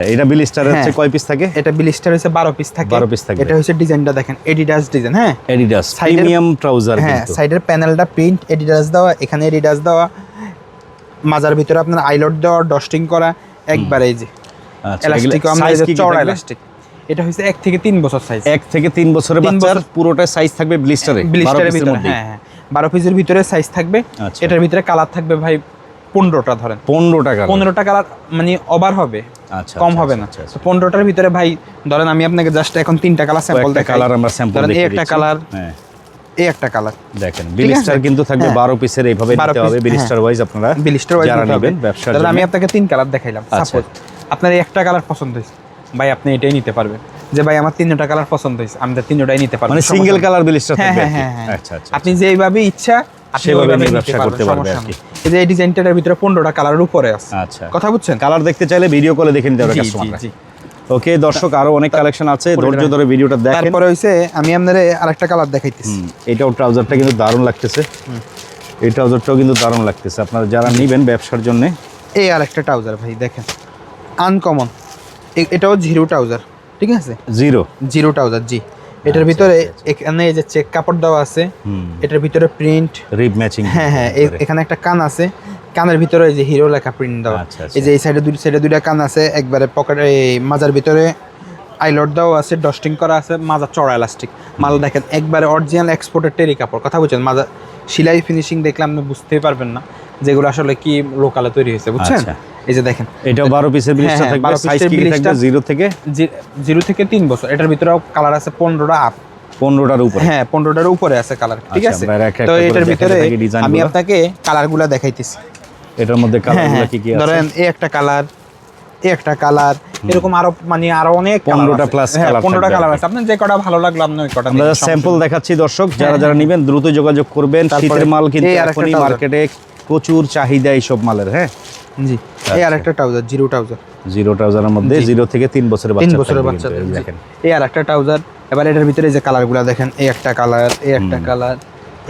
এটা বিলিস্টার হচ্ছে হ্যাঁ। কয় পিস থাকে? এটা বিলিস্টার হচ্ছে বারো পিস থাকে। 12 piece থাকবে। এটা হচ্ছে ডিজাইনটা দেখেন এডিডাস ডিজাইন হ্যাঁ? এডিডাস প্রিমিয়াম ট্রাউজার হ্যাঁ সাইডের প্যানেলটা প্রিন্ট এডিডাস দেওয়া এখানে এডিডাস দেওয়া। মাজার ভিতরে আপনার আইলট দেওয়া ডস্টিং করা একবার এই যে আচ্ছা এলাস্টিক আমরা চড়া এলাস্টিক এটা হচ্ছে এক থেকে তিন বছর সাইজ এক থেকে তিন বছরের বাচ্চার পুরোটা সাইজ থাকবে ব্লিস্টারে ব্লিস্টারের ভিতরে হ্যাঁ হ্যাঁ বারো পিসের ভিতরে সাইজ থাকবে। আচ্ছা। এটার ভিতরে কালার থাকবে ভাই পনেরোটা ধরেন। পনেরো টাকা পনেরোটা কালার মানে ওভার হবে আচ্ছা কম আচ্ছা, হবে না। আচ্ছা, আচ্ছা। তো পনেরোটার ভিতরে ভাই ধরেন আমি আপনাকে জাস্ট এখন তিনটা কালার স্যাম্পল দেখাই। কালার আমরা স্যাম্পল ধরেন এই একটা কালার হ্যাঁ। এই একটা কালার দেখেন বিলিস্টার কিন্তু থাকবে হ্যাঁ। বারো পিসের এইভাবে নিতে হবে বিলিস্টার ওয়াইজ আপনারা বিলিস্টার যারা নেবেন ধরেন জন্য। আমি আপনাকে তিন কালার দেখাইলাম। আচ্ছা। সাপোজ আপনার একটা কালার পছন্দ হয়েছে। ভাই আপনি এটাই নিতে পারবেন। যে ভাই আমার তিনটা কালার পছন্দ হয়েছে আমি তিনটাই নিতে পারব মানে সিঙ্গেল কালার বিলিস্টার হ্যাঁ থাকবে হ্যাঁ হ্যাঁ হ্যাঁ। আচ্ছা আচ্ছা আপনি যেভাবে ইচ্ছা সেভাবে নিয়ে ব্যবসা করতে পারবে আর কি। এই যে এই ডিজাইনটার ভিতরে পনেরোটা কালারের উপরে আছে। আচ্ছা। কথা বুঝছেন? কালার দেখতে চাইলে ভিডিও কলে দেখে নিতে কাস্টমাররা। ওকে দর্শক আরও অনেক কালেকশন আছে। ধৈর্য ধরে ভিডিওটা দেখেন। তারপরে হইছে আমি আপনারে আরেকটা কালার দেখাইতেছি। এটাও ট্রাউজারটা কিন্তু দারুণ লাগতেছে। এই ট্রাউজারটাও কিন্তু দারুণ লাগতেছে। আপনারা যারা নেবেন ব্যবসার জন্য। এই আরেকটা ট্রাউজার ভাই দেখেন। আনকমন এটাও জিরো ট্রাউজার ঠিক আছে? জিরো জিরো ট্রাউজার জি। এটার ভিতরে এখানে এই যে চেক কাপড় দেওয়া আছে এটার ভিতরে প্রিন্ট রিব ম্যাচিং হ্যাঁ হ্যাঁ এখানে একটা কান আছে কানের ভিতরে এই যে হিরো লেখা প্রিন্ট দেওয়া। আচ্ছা, আচ্ছা। এই যে এই সাইডে দুই সাইডে দুইটা কান আছে একবারে পকেট এই মাজার ভিতরে আইলট দেওয়া আছে ডস্টিং করা আছে মাজা চড়া এলাস্টিক মাল দেখেন একবারে অরিজিনাল এক্সপোর্টের টেরি কাপড়। কথা বলছেন মাজা সেলাই ফিনিশিং দেখলে আপনি বুঝতেই পারবেন না যেগুলো আসলে কি লোকালে তৈরি হয়েছে বুঝছেন? আচ্ছা। এই যে দেখেন। এটাও বারো পিসের ব্লিস্টার হ্যাঁ, থাকবে 12 সাইজ পিসের কি কি থাকবে? থেকে? থেকে বছর। এটার ভিতরেও কালার আছে পনেরোটা আপ পনেরোটার উপরে? হ্যাঁ পনেরোটার উপরে আছে কালার ঠিক আচ্ছা, আছে? তো এটার ভিতরে আমি। আপনাকে কালারগুলো দেখাইতেছি। এটার মধ্যে হ্যাঁ কালারগুলো হ্যাঁ কি কি আছে? ধরেন এই একটা কালার একটা কালার এরকম আরও মানে আরও অনেক 15টা plus হ্যাঁ পনেরোটা কালার আছে। আপনার যে কটা ভালো লাগল আপনি ওই কটা আমরা স্যাম্পল দেখাচ্ছি দর্শক যারা যারা নেবেন দ্রুত যোগাযোগ করবেন। শীতের মাল কিন্তু এখনই মার্কেটে প্রচুর চাহিদা এইসব মালের হ্যাঁ। জি। এই আচ্ছা। আরেকটা ট্রাউজার জিরো ট্রাউজার। জিরো ট্রাউজারের মধ্যে জিরো থেকে তিন বছরের তিন বছরের জি। দেখেন। এই আরেকটা ট্রাউজার এবার এটার ভিতরে যে কালারগুলো দেখেন এই একটা কালার এই একটা কালার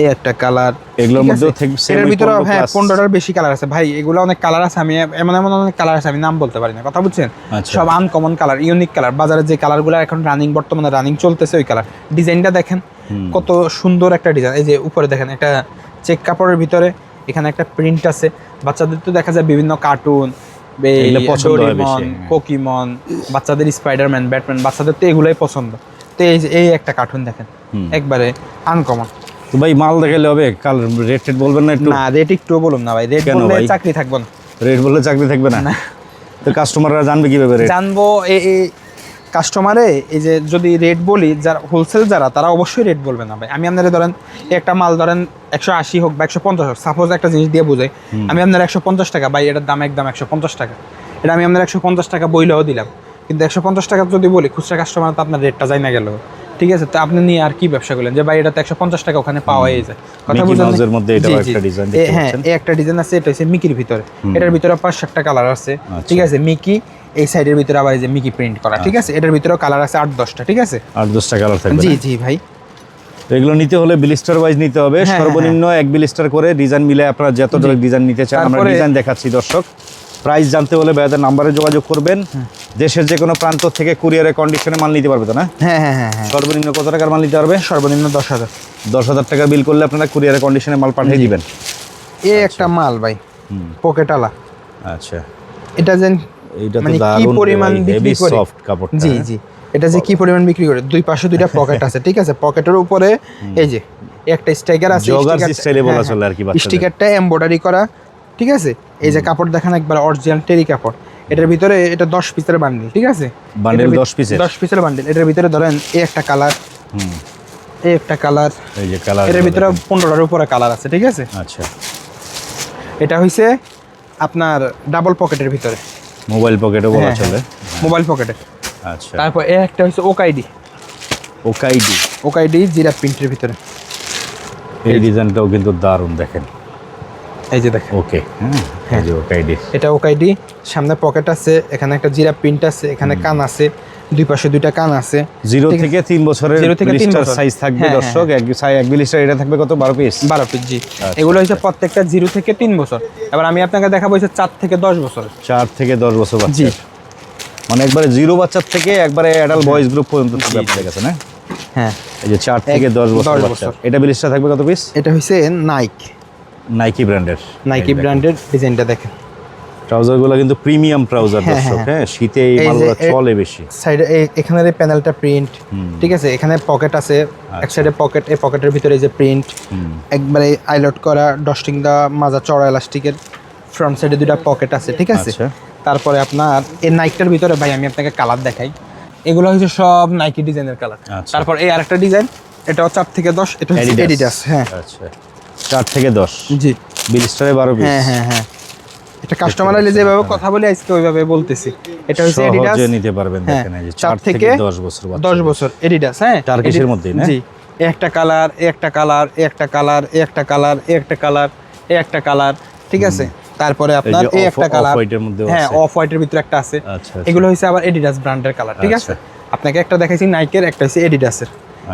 এই একটা কালার। এগুলোর মধ্যেও থেকে এটার ভিতরে হ্যাঁ পনেরোটার বেশি কালার আছে। ভাই এগুলো অনেক কালার আছে আমি এমন এমন অনেক কালার আছে আমি নাম বলতে পারি না। কথা বুঝছেন? আচ্ছা। সব আনকমন কালার ইউনিক কালার। বাজারে যে কালারগুলো এখন রানিং বর্তমানে রানিং চলতেছে ওই কালার। ডিজাইনটা দেখেন কত সুন্দর একটা ডিজাইন। এই যে উপরে দেখেন একটা চেক কাপড়ের ভিতরে এখানে একটা প্রিন্ট আছে। বাচ্চাদের তো দেখা যায় বিভিন্ন কার্টুন পছন্দ হয়। পোকিমন বাচ্চাদের স্পাইডারম্যান ব্যাটম্যান বাচ্চাদের তো এগুলোই পছন্দ। তো এই যে এই একটা কার্টুন দেখেন একবারে আনকমন তো ভাই মাল দেখালে হবে? কাল রেট টেট বলবেন না একটু? না রেট একটু বলুন না ভাই। রেট বললে চাকরি থাকব না। রেট বললে চাকরি থাকবে না? তো কাস্টমাররা জানবে কীভাবে রেট জানব কাস্টমারে এই যে যদি রেট বলি যারা হোলসেল যারা তারা অবশ্যই রেট বলবে না ভাই। আমি আপনারা ধরেন একটা মাল ধরেন একশো আশি হোক বা একশো পঞ্চাশ হোক সাপোজ একটা জিনিস দিয়ে বোঝাই আমি আপনার একশো পঞ্চাশ টাকা ভাই এটার দাম একদম একশো পঞ্চাশ টাকা। এটা আমি আপনার একশো পঞ্চাশ টাকা বইলেও দিলাম। কিন্তু একশো পঞ্চাশ টাকা যদি বলি খুচরা কাস্টমার তো আপনার রেটটা যায় না গেল। ঠিক আছে তো আপনি নিয়ে আর কি ব্যবসা করলেন? যে ভাই এটা তো একশো পঞ্চাশ টাকা ওখানে পাওয়াই যায় কথা বুঝলেন মধ্যে। একটা হ্যাঁ এই একটা ডিজাইন আছে এটা হচ্ছে মিকির ভিতরে। এটার ভিতরে পাঁচ সাতটা কালার আছে আচ্ছা। ঠিক আছে মিকি এই সাইডের ভিতরে আবার এই যে মিকি প্রিন্ট করা ঠিক আছে? এটার ভিতরেও কালার আছে আট দশটা ঠিক আছে? আট দশটা কালার থাকবে জি জি ভাই। তো এগুলো নিতে হলে বিলিস্টার ওয়াইজ নিতে হবে। হ্যাঁ, সর্বনিম্ন এক বিলিস্টার করে ডিজাইন মিলে আপনারা যত ডিজাইন নিতে চান আমরা ডিজাইন দেখাচ্ছি দর্শক। প্রাইস জানতে হলে ভাইয়াদের নাম্বারে যোগাযোগ করবেন। দেশের যে কোনো প্রান্ত থেকে কুরিয়ারের কন্ডিশনে মাল নিতে পারবে তো না? হ্যাঁ হ্যাঁ হ্যাঁ হ্যাঁ। সর্বনিম্ন কত টাকার মাল নিতে পারবে? সর্বনিম্ন দশ হাজার। দশ হাজার টাকা বিল করলে আপনারা কুরিয়ারের কন্ডিশনে মাল পাঠিয়ে দিবেন। এ একটা মাল ভাই। পকেটালা আচ্ছা। এটা যেন এইটা তো মানে দারুণ পরিমাণ হেভি বিক্রি করে? সফট কাপড় জি জি। এটা যে কি পরিমাণ বিক্রি করে? দুই পাশে দুইটা পকেট আছে ঠিক আছে? পকেটের উপরে এই যে একটা স্টিকার আছে এ বলা হ্যাঁ, চলে আর কি স্টিকারটা এমব্রয়ডারি করা ঠিক আছে? এই যে কাপড় দেখান একবার অরিজিনাল টেরি কাপড়। এটার ভিতরে এটা দশ পিসের বান্ডিল ঠিক আছে? এটার 10 পিসের? দশ পিসের বান্ডিল এটার ভিতরে ধরেন এই একটা কালার হুম। এই একটা কালার এই যে কালার এটার ভিতরে পনেরোটার উপরে কালার আছে ঠিক আছে? আচ্ছা। এটা হইছে আপনার ডাবল পকেটের ভিতরে। মোবাইল পকেটও বলা হ্যাঁ, চলে? মোবাইল পকেটে। আচ্ছা। তারপর এ একটা হইছে ওকাইডি ওকাইডি ওকাইডি জিরা প্রিন্টের ভিতরে। এই ডিজাইনটাও কিন্তু দারুণ দেখেন। এই যে দেখেন। ওকে হ্যাঁ এই যে ওকাইডি এটা ওকাইডি সামনে পকেট আছে এখানে একটা জিরা প্রিন্ট আছে এখানে কান আছে। দুই পাশে দুইটা কান আছে। জিরো থেকে তিন বছরের জিরো থেকে তিন বছর। সাইজ থাকবে হ্যাঁ, দর্শক এক সাই এক ব্লিস্টার এটা থাকবে কত? বারো পিস বারো পিস জি। আচ্ছা, এগুলো হচ্ছে প্রত্যেকটা জিরো থেকে তিন বছর। এবার আমি আপনাকে দেখাবো হচ্ছে চার থেকে দশ বছর। চার থেকে দশ বছর জি। মানে একবারে জিরো বাচ্চার থেকে একবারে অ্যাডাল্ট বয়েজ গ্রুপ পর্যন্ত থাকবে আপনাদের কাছে না? হ্যাঁ। এই যে চার থেকে দশ বছর বাচ্চা। এটা বিলিশটা থাকবে কত পিস এটা হচ্ছে নাইক নাইকি ব্র্যান্ডের নাইকি ব্র্যান্ডের ডিজাইনটা দেখেন। ট্রাউজারগুলো কিন্তু প্রিমিয়াম ট্রাউজার হ্যাঁ, দর্শক হ্যাঁ, হ্যাঁ। শীতে এই মালগুলো চলে বেশি। সাইডে এখানের এই প্যানেলটা প্রিন্ট ঠিক আছে? এখানে পকেট আছে এক সাইডে পকেট এই পকেটের ভিতরে এই যে প্রিন্ট। একবারে আইলট করা ডস্টিং দেওয়া মাজা চড়া এলাস্টিকের ফ্রন্ট সাইডে দুটা পকেট আছে ঠিক আছে? আচ্ছা। তারপরে আপনার এই নাইকটার ভিতরে ভাই আমি আপনাকে কালার দেখাই। এগুলো হচ্ছে সব নাইকি ডিজাইনের কালার আচ্ছা। তারপর এই আরেকটা ডিজাইন এটাও চার থেকে দশ এটা হচ্ছে। এডিডাস হ্যাঁ। আচ্ছা। চার থেকে দশ। জি। বিলিস্টারে বারো হ্যাঁ হ্যাঁ হ্যাঁ। এটা কাস্টমার আইলে যেভাবে কথা বলে আজকে ওইভাবে বলতেছি। এটা হচ্ছে এডিডাস নিতে পারবেন হ্যাঁ, দেখেন এই যে চার চার থেকে থেকে দশ বছর বাচ্চা। দশ বছর এডিডাস হ্যাঁ? টার্কিশের মধ্যেই না? জি। একটা কালার একটা কালার একটা কালার একটা কালার একটা কালার একটা কালার ঠিক আছে? তারপরে আপনার এই একটা কালার মধ্যেও হ্যাঁ অফ হোয়াইটের ভিতরে একটা আছে। আচ্ছা, আচ্ছা। এগুলো হচ্ছে আবার এডিডাস ব্র্যান্ডের কালার ঠিক আছে? আচ্ছা। আপনাকে একটা দেখাইছি নাইকের একটা হচ্ছে এডিডাসের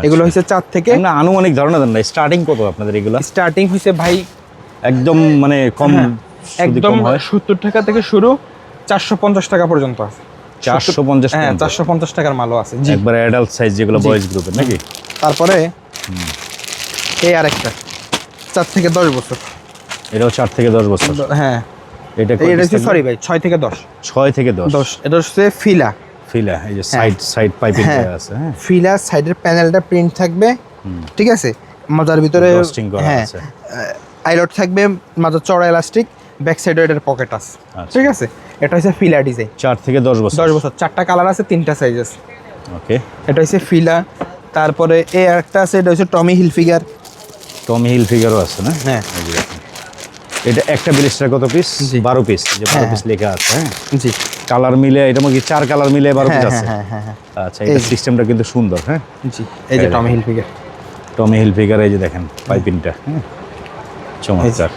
এগুলো হচ্ছে চার থেকে না আনুমানিক ধারণা দেন না স্টার্টিং কত আপনাদের এগুলা? স্টার্টিং হচ্ছে ভাই একদম মানে কম হ্যাঁ, একদম সত্তর টাকা থেকে শুরু চারশো পঞ্চাশ টাকা পর্যন্ত আছে। চারশো পঞ্চাশ হ্যাঁ চারশো পঞ্চাশ টাকার মালও আছে। একবারে অ্যাডাল্ট সাইজ যেগুলো বয়েজ গ্রুপের নাকি? তারপরে এই আরেকটা চার থেকে দশ বছর। এটাও চার থেকে দশ বছর? হ্যাঁ। এটা এটা সরি ভাই ছয় থেকে দশ। ছয় থেকে দশ? দশ। এটা হচ্ছে ফিলা। ফিলা এই যে সাইড সাইড পাইপিং। আছে হ্যাঁ। ফিলা সাইডের প্যানেলটা প্রিন্ট থাকবে ঠিক আছে? মাজার ভিতরে হ্যাঁ আইলট থাকবে মাজার চড়া এলাস্টিক ব্যাক সাইডে এটার পকেট আছে। আচ্ছা। ঠিক আছে? এটা হচ্ছে ফিলা ডিজাইন চার থেকে দশ বছর। দশ বছর। চারটা কালার আছে তিনটা সাইজ আছে ওকে এটা হচ্ছে ফিলা তারপরে এই আরেকটা আছে এটা হচ্ছে টমি হিলফিগার টমি হিল ফিগারও আছে না? হ্যাঁ। এই। এটা একটা বিলিস্টার কত পিস বারো পিস যে বারো হ্যাঁ, পিস লেখা আছে হ্যাঁ? জি। কালার মিলে এটা মধ্যে চার কালার মিলে বারো পিস হ্যাঁ আছে? হ্যাঁ হ্যাঁ হ্যাঁ আচ্ছা এটা সিস্টেমটা কিন্তু সুন্দর হ্যাঁ? জি এই যে এই Tommy Hilfiger Tommy hill figure এই যে দেখেন পাইপিংটা হ্যাঁ? চমৎকার।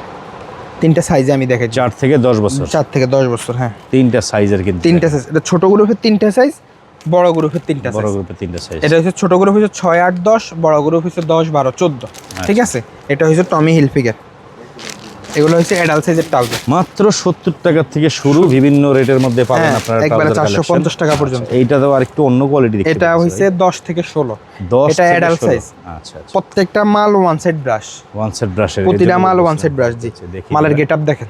তিনটা সাইজে আমি দেখেছি। চার থেকে দশ বছর। চার থেকে দশ বছর হ্যাঁ। তিনটা সাইজের কিন্তু তিনটা সাইজ এটা ছোট গ্রুপের তিনটা সাইজ বড় গ্রুপের তিনটা বড় গ্রুপের গ্রুপে তিনটা সাইজ এটা হচ্ছে ছোট গ্রুপ হচ্ছে ছয় আট দশ বড় গ্রুপ হচ্ছে দশ বারো চোদ্দ। ঠিক আছে? এটা হচ্ছে টমি হিলফিগার এগুলো হচ্ছে অ্যাডাল্ট সাইজের ট্রাউজার মাত্র সত্তর টাকা থেকে শুরু বিভিন্ন রেটের মধ্যে পাবেন হ্যাঁ, আপনারা একবারে trouser 450 টাকা পর্যন্ত। আচ্ছা, এইটা তো আর একটু অন্য কোয়ালিটি দেখতে এটা হচ্ছে দশ থেকে ষোলো। ভাই। দশ এটা থেকে অ্যাডাল্ট সাইজ আচ্ছা আচ্ছা। প্রত্যেকটা মাল one side brush one set ব্রাশের প্রতিটা মাল ওয়ান সাইড ব্রাশ জি। দেখি। মালের। গেট আপ দেখেন।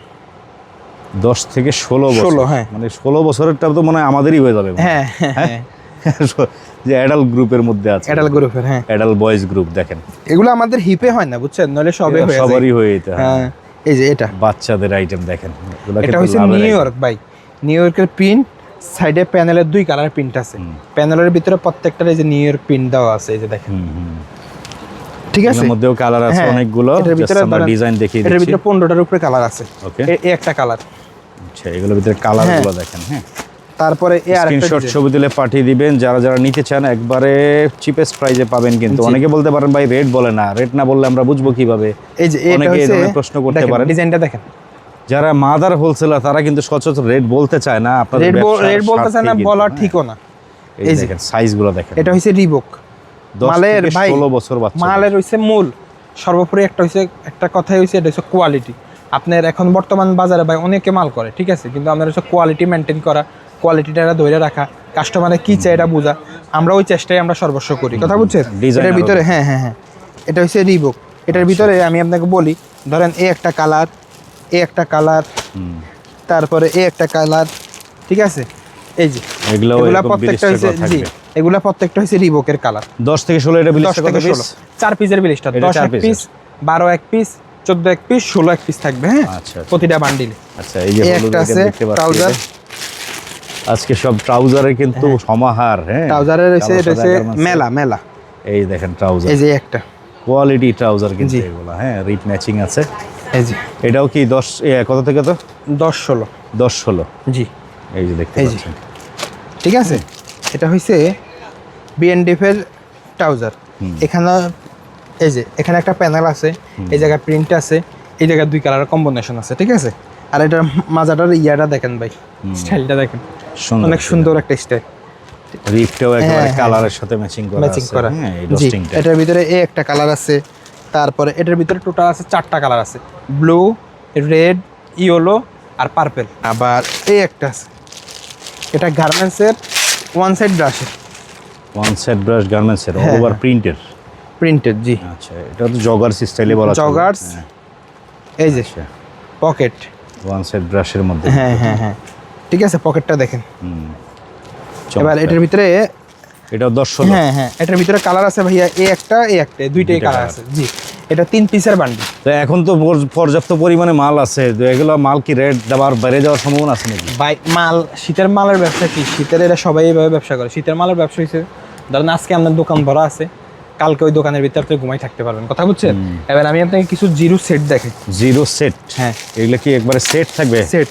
দশ থেকে ষোলো বছর। হ্যাঁ। মানে ষোলো বছরেরটা তো মনে হয় আমাদেরই হয়ে যাবে হ্যাঁ। হ্যাঁ যে অ্যাডাল্ট গ্রুপের মধ্যে আছে। অ্যাডাল্ট গ্রুপের হ্যাঁ। অ্যাডাল্ট বয়েজ গ্রুপ দেখেন। এগুলো আমাদের হিপে হয় না বুঝছেন? নইলে সবে হয়ে সবারই হয়ে যেতে হ্যাঁ। এই যে এটা। বাচ্চাদের আইটেম দেখেন। এটা হচ্ছে নিউ ইয়র্ক ভাই। নিউ ইয়র্কের প্রিন্ট সাইডে প্যানেলের দুই কালার প্রিন্ট আছে। প্যানেলের ভিতরে প্রত্যেকটার এই যে নিউ ইয়র্ক প্রিন্ট দেওয়া আছে এই যে দেখেন। ঠিক আছে? এর মধ্যেও কালার আছে হ্যাঁ, অনেকগুলো। ভিতরে আমরা ডিজাইন দেখিয়ে দিচ্ছি। এর ভিতরে পনেরোটার উপরে কালার আছে। ওকে এই একটা কালার আচ্ছা এগুলোর ভিতরে কালারগুলো দেখেন হ্যাঁ। তারপরে স্ক্রিনশট ছবি দিলে পাঠিয়ে দিবেন। যারা যারা নিতে চান একবারে চিপেস্ট প্রাইজে পাবেন কিন্তু। অনেকে বলতে পারেন ভাই রেট বলে না। রেট না বললে আমরা বুঝব কীভাবে? এই যে অনেকে প্রশ্ন করতে পারেন। ডিজাইনটা দেখেন। যারা মাদার হোলসেলার তারা কিন্তু সচরাচর রেট বলতে চায় না। আপনাদের রেড ব্যবসার রেড বলতেছে না বলা হ্যাঁ। ঠিকও না। এই। দেখেন সাইজগুলো দেখেন। এটা হচ্ছে রিবুক মালের ভাই ষোলো বছর বাচ্চা। মালের হচ্ছে মূল। সর্বোপরি একটা হচ্ছে একটা কথাই হচ্ছে এটা হচ্ছে কোয়ালিটি আপনার এখন বর্তমান বাজারে ভাই অনেকে মাল করে ঠিক আছে? কিন্তু আমাদের হচ্ছে কোয়ালিটি মেনটেন করা কোয়ালিটিটা ধরে রাখা কাস্টমারে কি চাই এটা বোঝা আমরা ওই চেষ্টাই আমরা সর্বস্ব করি। কথা বুঝছেন? এটার ভিতরে হ্যাঁ হ্যাঁ হ্যাঁ। এটা হচ্ছে রিবুক এটার ভিতরে আমি আপনাকে বলি ধরেন এ একটা কালার এ একটা কালার তারপরে এ একটা কালার ঠিক আছে? এই যে এগুলো প্রত্যেকটা হচ্ছে জি এগুলা প্রত্যেকটা হচ্ছে রিবকের কালার দশ থেকে ষোলো এটা দশ কত পিস ষোলো। চার পিসের দশ চার এক পিস বারো এক পিস চোদ্দ এক পিস ষোলো এক পিস থাকবে হ্যাঁ? আচ্ছা, আচ্ছা। প্রতিটা বান্ডিলে আচ্ছা এই যে একটা আছে ট্রাউজার। আজকে সব ট্রাউজারের কিন্তু সমাহার হ্যাঁ। ট্রাউজারের এটা হচ্ছে মেলা মেলা। এই দেখেন ট্রাউজার। এই যে একটা। কোয়ালিটি ট্রাউজার কিন্তু। এগুলো হ্যাঁ রিপ ম্যাচিং আছে। এই যে। এটাও কি দশ এ, কত থেকে তো? দশ ষোলো। দশ ষোলো। জি। এই যে দেখতে। পাচ্ছেন। ঠিক আছে? এটা হচ্ছে বিএনডিএফ এর ট্রাউজার। এখানে এই যে এখানে একটা প্যানেল আছে এই জায়গায় প্রিন্ট আছে এই জায়গায় দুই কালারের কম্বিনেশন আছে ঠিক আছে? আর এটার মাজাটার ইয়াটা দেখেন ভাই স্টাইলটা দেখেন। অনেক সুন্দর একটা স্টাইল রিপটাও একেবারে হ্যাঁ, কালারের সাথে ম্যাচিং করা ম্যাচিং আছে, করা। হ্যাঁ এই এটার ভিতরে এ একটা কালার আছে। তারপরে এটার ভিতরে টোটাল আছে চারটা কালার আছে। ব্লু রেড ইয়েলো আর পার্পেল আবার এই একটা আছে। এটা গার্মেন্টসের ওয়ান সাইড ব্রাশের ওয়ান সাইড ব্রাশ গার্মেন্টসের অল হ্যাঁ, ওভার হ্যাঁ। প্রিন্টের প্রিন্টেড জি। আচ্ছা এটা তো জগার্স স্টাইলে বলা চলে। জগার্স হ্যাঁ, এই যে পকেট ওয়ান সেট ব্রাশের মধ্যে। হ্যাঁ হ্যাঁ হ্যাঁ। ঠিক আছে পকেটটা দেখেন। এবার এটার ভিতরে এটা দশ হ্যাঁ হ্যাঁ এটার ভিতরে কালার আছে ভাইয়া এ একটা এ একটা দুইটাই কালার আছে জি। এটা তিন পিসের বান্ডি তো এখন তো পর্যাপ্ত পরিমাণে মাল আছে তো এগুলো মাল কি রেট দেওয়ার বেড়ে যাওয়ার সম্ভাবনা আছে নাকি? বাই মাল শীতের মালের ব্যবসা কি? শীতের এরা সবাই এইভাবে ব্যবসা করে। শীতের মালের ব্যবসা হচ্ছে ধরেন আজকে আপনার দোকান ভরা আছে কালকে ওই দোকানের ভিতরে আপনি ঘুমাই থাকতে পারবেন। কথা বুঝছেন? এবার আমি আপনাকে কিছু জিরো সেট দেখাই। জিরো সেট হ্যাঁ। এগুলো কি একবারে সেট থাকবে? সেট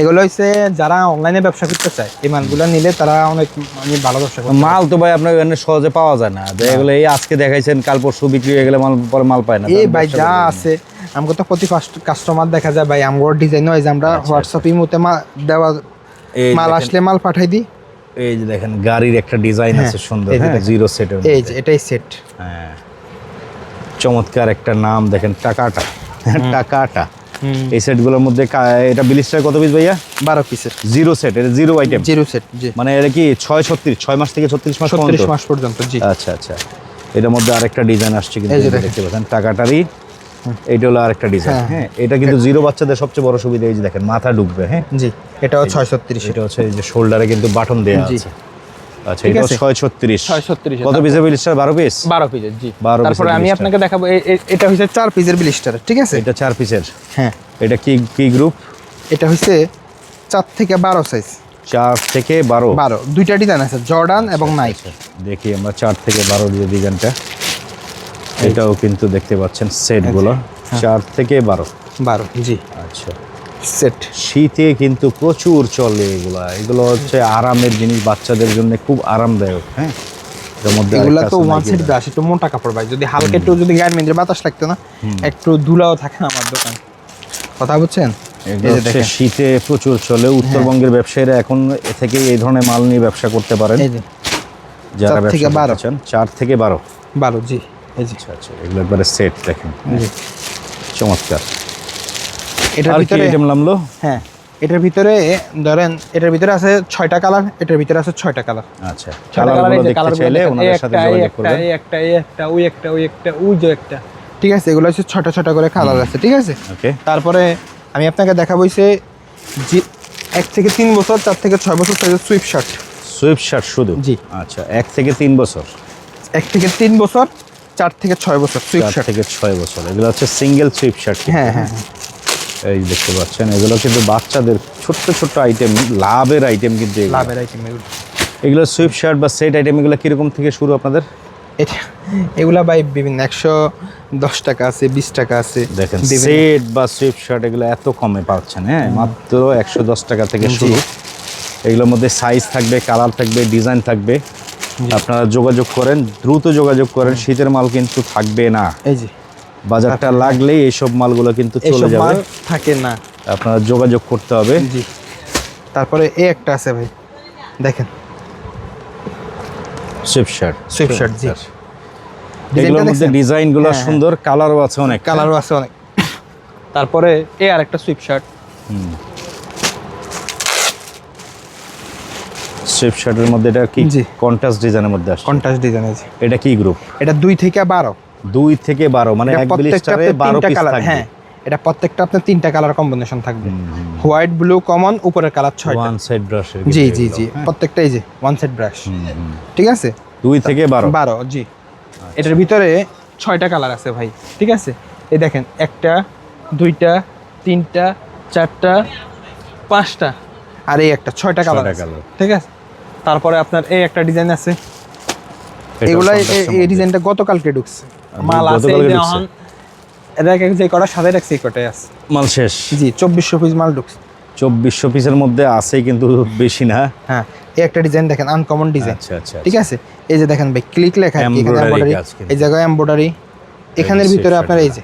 এগুলো হচ্ছে যারা অনলাইনে ব্যবসা করতে চায়। এই মালগুলো নিলে তারা অনেক মানে ভালো ব্যবসা করে মাল তো ভাই আপনার এখানে সহজে পাওয়া যায় না। এগুলো এই আজকে দেখাইছেন কাল পরশু বিক্রি হয়ে গেলে মাল পরে মাল পায় না। এই ভাই যা আছে আমাকে তো প্রতি কাস্টমার দেখা যায় ভাই আমগোর ডিজাইন হয় যে আমরা হোয়াটসঅ্যাপ ইমোতে মাল দেওয়া মাল আসলে মাল পাঠাই দিই। এই যে দেখেন গাড়ির একটা ডিজাইন হ্যাঁ, আছে সুন্দর হ্যাঁ। জিরো সেটের এই যে এটাই সেট হ্যাঁ। চমৎকার একটা নাম দেখেন টাকাটা। টাকাটা। এই সেটগুলোর মধ্যে এটা বিলিস্টার কত পিস ভাইয়া? বারো পিসের জিরো সেট এটা জিরো আইটেম জিরো সেট মানে এটা কি ছয় ছত্রিশ ছয় মাস থেকে ছত্রিশ মাস ছত্রিশ মাস পর্যন্ত জি। আচ্ছা আচ্ছা। এটার মধ্যে আরেকটা ডিজাইন আসছে কিন্তু। দেখতে পাচ্ছেন টাকাটারই এইটা হলো আরেকটা ডিজাইন হ্যাঁ। হ্যাঁ? এটা কিন্তু জিরো বাচ্চাদের সবচেয়ে বড় সুবিধা এই যে দেখেন মাথা ঢুকবে হ্যাঁ? জি এটাও ছয় ছত্রিশ। এটা হচ্ছে এই যে শোল্ডারে কিন্তু বাটন দেওয়া আছে। আচ্ছা এটা আছে। ছয় ছত্রিশ 636 কত পিসের বিলিস্টার পিস বারো পিসের জি। 12 তারপরে আমি আপনাকে দেখাবো এটা পিসের ব্লিস্টার ঠিক আছে? এটা পিসের হ্যাঁ। এটা কি কি গ্রুপ এটা থেকে বারো সাইজ চার থেকে বারো? বারো। দুইটা ডিজাইন আছে জর্ডান এবং নাইক দেখি আমরা চার থেকে বারো ডিজাইনটা এটাও কিন্তু দেখতে পাচ্ছেন সেটগুলো হ্যাঁ। চার থেকে বারো। বারো জি। আচ্ছা। সেট। শীতে কিন্তু প্রচুর চলে এগুলা। এগুলো হচ্ছে আরামের জিনিস বাচ্চাদের জন্য খুব আরামদায়ক হ্যাঁ? এটার মধ্যে এগুলা আরেকটা তো ওয়ান সেট ব্রাশ একটু মোটা কাপড় ভাই। যদি হালকা একটু যদি গার্মেন্টের বাতাস লাগতো না একটু ধুলাও থাকে আমার দোকান। কথা বুঝছেন? এই এগুলো যে হচ্ছে দেখেন। হ্যাঁ। শীতে প্রচুর চলে উত্তরবঙ্গের ব্যবসায়ীরা এখন এ থেকে এই ধরনের মাল নিয়ে ব্যবসা করতে পারেন। যারা চার থেকে ব্যবসা বারো। চার থেকে বারো। বারো জি আচ্ছা আচ্ছা এগুলো একবারে সেট দেখেন। চমৎকার। এটার ভিতরে আইটেম নামলো হ্যাঁ এটার ভিতরে ধরেন এটার ভিতরে আছে ছয়টা কালার এটার ভিতরে আছে ছয়টা কালার। আচ্ছা কালার কালারগুলো দেখতে চাইলে ওনাদের সাথে যোগাযোগ করবেন। একটা এই একটা ওই একটা ওই একটা ওই যে একটা। ঠিক আছে এগুলো হচ্ছে ছয়টা ছয়টা করে কালার আছে ঠিক আছে? ওকে। তারপরে আমি আপনাকে দেখাবো জি এক থেকে তিন বছর চার থেকে ছয় বছর সাইজের সুইপ শার্ট সুইফট শার্ট শুধু? জি। আচ্ছা এক থেকে তিন বছর? এক থেকে তিন বছর চার থেকে ছয় বছর সুইপ শার্ট থেকে ছয় বছর এগুলো হচ্ছে সিঙ্গেল সুইফট শার্ট হ্যাঁ? হ্যাঁ হ্যাঁ। এই দেখতে পাচ্ছেন এগুলো কিন্তু বাচ্চাদের ছোট্ট ছোট্ট আইটেম লাভের আইটেম কিন্তু এগুলো। লাভের আইটেম এগুলো। সুইফট শার্ট বা সেট আইটেম এগুলো কীরকম থেকে শুরু আপনাদের? এটা এগুলা ভাই বিভিন্ন একশো দশ টাকা আছে বিশ টাকা আছে দেখেন সেট বা সুইফট শার্ট এগুলো এত কমে পাচ্ছেন হ্যাঁ? মাত্র একশো দশ টাকা থেকে। শুরু। এগুলোর মধ্যে সাইজ থাকবে কালার থাকবে ডিজাইন থাকবে। আপনারা যোগাযোগ করেন দ্রুত যোগাযোগ করেন শীতের মাল কিন্তু থাকবে না। এই যে বাজারটা লাগলেই এইসব মালগুলো কিন্তু চলে যাবে। থাকে না। আপনারা যোগাযোগ করতে হবে। জি। তারপরে এ একটা আছে ভাই। দেখেন। সুইফট শার্ট সুইফট শার্ট জি। এগুলোর মধ্যে ডিজাইনগুলো হ্যাঁ, সুন্দর কালারও আছে অনেক। কালারও আছে অনেক। তারপরে এ আর একটা সুইপ শার্ট সুইফট শার্টের মধ্যে এটা কি। কন্ট্রাস্ট ডিজাইনের মধ্যে আসছে। কন্ট্রাস্ট ডিজাইন আছে। এটা কি গ্রুপ এটা দুই থেকে বারো। দুই থেকে বারো মানে এটা এক প্রত্যেকটা ব্লিস্টারে আপনার বারো তিনটা পিস কালার থাকবে। হ্যাঁ এটা প্রত্যেকটা আপনার তিনটা কালার কম্বিনেশন থাকবে। হোয়াইট ব্লু কমন উপরের কালার ছয়টা। ওয়ান সাইড ব্রাশের জি জি জি প্রত্যেকটাই যে ওয়ান সেট ব্রাশ ঠিক আছে? দুই থেকে বারো। বারো জি। এটার ভিতরে ছয়টা কালার আছে ভাই ঠিক আছে? এই দেখেন একটা দুইটা তিনটা চারটা পাঁচটা আর এই একটা ছয়টা কালার। ঠিক আছে? তারপরে আপনার এই একটা ডিজাইন আছে। এগুলা এই ডিজাইনটা গতকালকে ঢুকছে। মাল আছে এটা যে কটা সাথে রাখছে কটাই আছে। মাল শেষ? জি চব্বিশশো পিস মাল ঢুকছে। চব্বিশশো পিসের মধ্যে আছে কিন্তু বেশি না? হ্যাঁ এই একটা ডিজাইন দেখেন আনকমন ডিজাইন আচ্ছা আচ্ছা ঠিক আছে? এই যে দেখেন ভাই ক্লিক লেখা। এই জায়গায় এমব্রয়ডারি এখানের ভিতরে আপনার এই যে।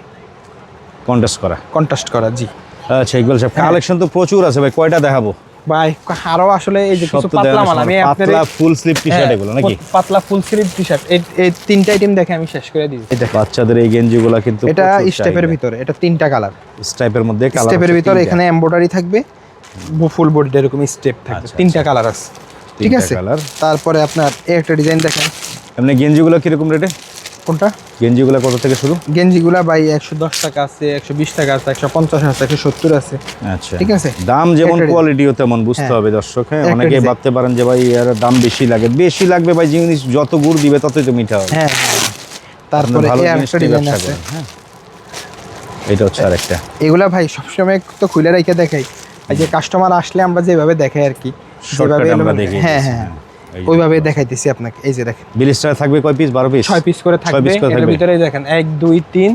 কন্টেস্ট করা। কন্ট্রাস্ট করা জি। আচ্ছা ইকবাল সাহেব। কালেকশন তো প্রচুর আছে ভাই কয়টা দেখাবো? ভাই আরও আসলে এই যে কিছু পাতলা মাল আমি পাতলা ফুল স্লিভ টি শার্ট এগুলো নাকি? পাতলা ফুল স্লিভ টি শার্ট এই তিনটা আইটেম দেখে আমি শেষ করে দিই এটা বাচ্চাদের এই গেঞ্জিগুলো কিন্তু এটা স্টেপের ভিতরে এটা তিনটা কালার স্টাইপের মধ্যে কালার স্টেপের ভিতরে এখানে এমব্রয়ডারি থাকবে ফুল বডিটা এরকম স্টেপ থাকবে। আচ্ছা, তিনটা কালার আছে। ঠিক আছে। তারপরে আপনার একটা ডিজাইন দেখেন। এমনি গেঞ্জিগুলো কীরকম রেটে কোনটা? গেঞ্জিগুলো কত থেকে শুরু? গেঞ্জিগুলা ভাই একশো দশ টাকা আছে একশো বিশ টাকা আছে একশো পঞ্চাশ আছে একশো সত্তর আছে। আচ্ছা। ঠিক আছে। দাম যেমন কোয়ালিটিও তেমন বুঝতে হ্যাঁ। হবে দর্শক হ্যাঁ? Design। ভাবতে পারেন যে ভাই এর দাম বেশি লাগে। বেশি লাগবে ভাই জিনিস যত গুড় দিবে ততই তো মিঠা হবে। হ্যাঁ হ্যাঁ। তারপরে এই আরেকটা ডিজাইন আছে। হ্যাঁ? এটা হচ্ছে আরেকটা। এগুলা ভাই সবসময় তো খুলে রেখে দেখাই। এই যে কাস্টমার আসলে আমরা যেভাবে দেখাই আর কি Shortcut আমরা দেখিয়ে হ্যাঁ। হ্যাঁ। ওইভাবে দেখাইতেছি আপনাকে এই যে দেখেন। বিলিস্টার থাকবে কয় পিস বারো পিস 6 পিস করে থাকবে এর ভিতরে দেখেন এক দুই তিন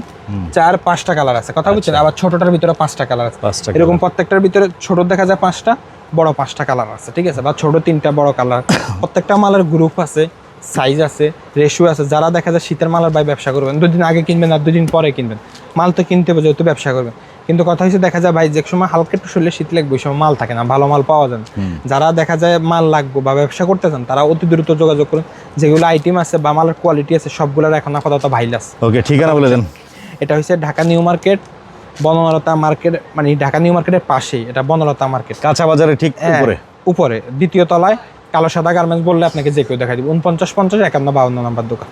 চার পাঁচটা কালার আছে। কথা বুঝছেন আবার ছোটটার ভিতরে পাঁচটা কালার আছে। পাঁচটা এরকম প্রত্যেকটার ভিতরে ছোট দেখা যায় পাঁচটা বড় পাঁচটা কালার আছে ঠিক আছে? বা ছোট তিনটা বড় কালার প্রত্যেকটা মালের গ্রুপ আছে। সাইজ আছে রেশিও আছে যারা দেখা যায় শীতের মালের ভাই ব্যবসা করবেন দুদিন আগে কিনবেন আর দুদিন পরে কিনবেন মাল তো কিনতে হবে যেহেতু ব্যবসা করবেন। কিন্তু কথা হচ্ছে দেখা যায় ভাই যে সময় হালকা একটু শরীরে শীত লাগবে ওই সময় মাল থাকে না ভালো মাল পাওয়া যায় যারা দেখা যায় মাল লাগবে বা ব্যবসা করতে চান তারা অতি দ্রুত যোগাযোগ করুন যেগুলো আইটেম আছে বা মালের কোয়ালিটি আছে সবগুলোর এখন আপাতত ভাইলাস ওকে ঠিকানা বলে দেন। এটা হচ্ছে Dhaka New Market Bonolota market মানে ঢাকা নিউ মার্কেটের পাশেই এটা বনলতা মার্কেট। কাঁচা বাজারে ঠিক উপরে। উপরে দ্বিতীয় তলায় কালো সাদা গার্মেন্টস বললে আপনাকে যে কেউ দেখা দিব। উনপঞ্চাশ পঞ্চাশ একান্ন বাউন্ন নাম্বার দোকান।